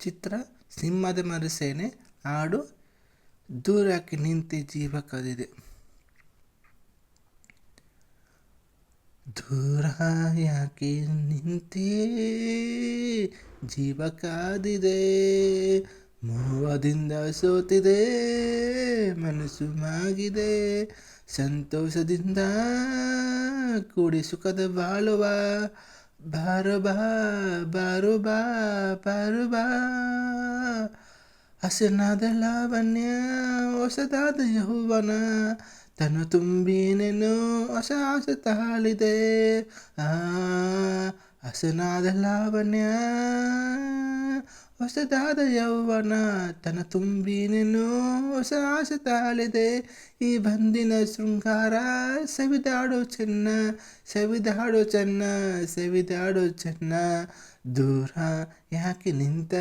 ಚಿತ್ರ ಸಿಂಹದ ಮರುಸೇನೆ ಹಾಡು ದೂರಕ್ಕೆ ನಿಂತೆ ಜೀವ ಕದಿದೆ. ದೂರ ಯಾಕೆ ನಿಂತೆ ಜೀವ ಕಾದಿದೆ? ಮೋಹದಿಂದ ಸೋತಿದೆ, ಮನಸ್ಸು ಮಾಗಿದೆ. ಸಂತೋಷದಿಂದ ಕೂಡಿ ಸುಖದ ಬಾಳುವ ಬಾರು ಬಾ ಬಾರು ಬಾ ಬಾರು ಬಾ. ಹಸನಾದ ಲಾವಣ್ಯ, ಹೊಸದಾದ ಯೌವನ. ತನು ತುಂಬಿನೇನು ಹೊಸ ಆಸೆ ತಾಳಿದೆ. ಆ, ಹಸನಾದ ಲಾವಣ್ಯ. ಹೊಸದಾದ ಯೌವನ ತನ ತುಂಬಿನೇನು ಹೊಸ ಆಸೆ ತಾಳಿದೆ. ಈ ಬಂದಿನ ಶೃಂಗಾರ ಸವಿದಾಡೋ ಚೆನ್ನ, ಸವಿದಾಡು ಚೆನ್ನ, ಸವಿದಾಡೋ ಚೆನ್ನ. ದೂರ ಯಾಕೆ ನಿಂತ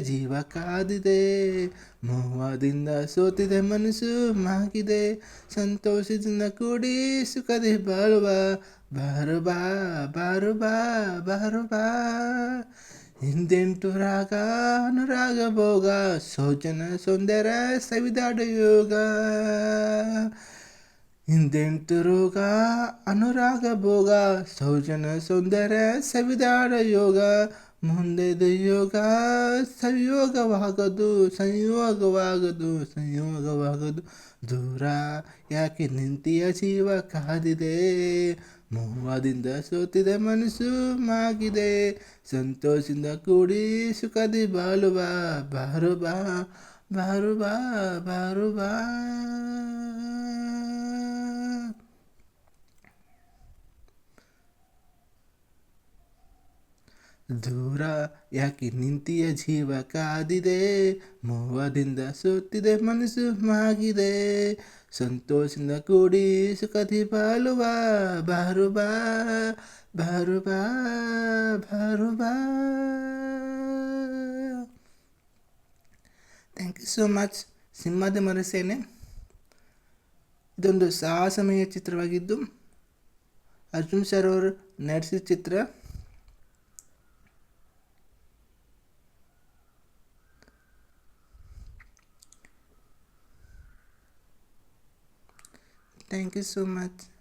ಜೀವ ಕಾದಿದೆ? ಮೋಹದಿಂದ ಸೋತಿದೆ ಮನಸ್ಸು, ಮಾಗಿದೆ. ಸಂತೋಷದಿಂದ ಕೂಡಿ ಸುಖದಿ ಬಾಳುವ. ಬಾರು ಬಾ ಬಾರು ಬಾ ಬಾರು ಬಾ. ಹಿಂದೆಂಟು ರಾಗ, ಅನುರಾಗ, ಭೋಗ ಸೋಜನ ಸುಂದರ ಸವಿದಾಡ ಯೋಗ. ಹಿಂದೆಂಟು ರೋಗ, ಅನುರಾಗ, ಭೋಗ ಸೌಜನ ಸುಂದರ ಸವಿದಾಡ ಯೋಗ. ಮುಂದೆದ ಯೋಗ, ಸಂಯೋಗವಾಗದು ಸಂಯೋಗವಾಗದು ಸಂಯೋಗವಾಗದು. ದೂರ ಯಾಕೆ ನಿಂತಿಯ ಜೀವ ಕಾದಿದೆ? ಮೋಹದಿಂದ ಸೋತಿದೆ ಮನಸ್ಸು ಮಾಗಿದೆ. ಸಂತೋಷದಿಂದ ಕೂಡಿ ಸುಖದಿ ಬಾ ಬಾರು ಬಾ ಬಾರು ಬಾ ಬಾರು ಬಾ. ದೂರ ಯಾಕೆ ನಿಂತಿಯ ಜೀವ ಕಾದಿದೆ. ಮೋಹದಿಂದ ಸೋತಿದೆ ಮನಸ್ಸು ಮಾಗಿದೆ. ಸಂತೋಷದಿಂದ ಕೂಡಿ ಸುಖದಿ ಬಾಳುವ ಬಾರುಬಾ ಬಾರುಬಾ ಬಾರು ಬಾ ಥ್ಯಾಂಕ್ ಯು ಸೋ ಮಚ್ ಸಿಂಹದ ಮರಸೇನೆ ಇದೊಂದು ಸಾಹಸಮಯ ಚಿತ್ರವಾಗಿದ್ದು ಅರ್ಜುನ್ ಸರ್ ಅವರು ನಡೆಸಿದ ಚಿತ್ರ. Thank you so much.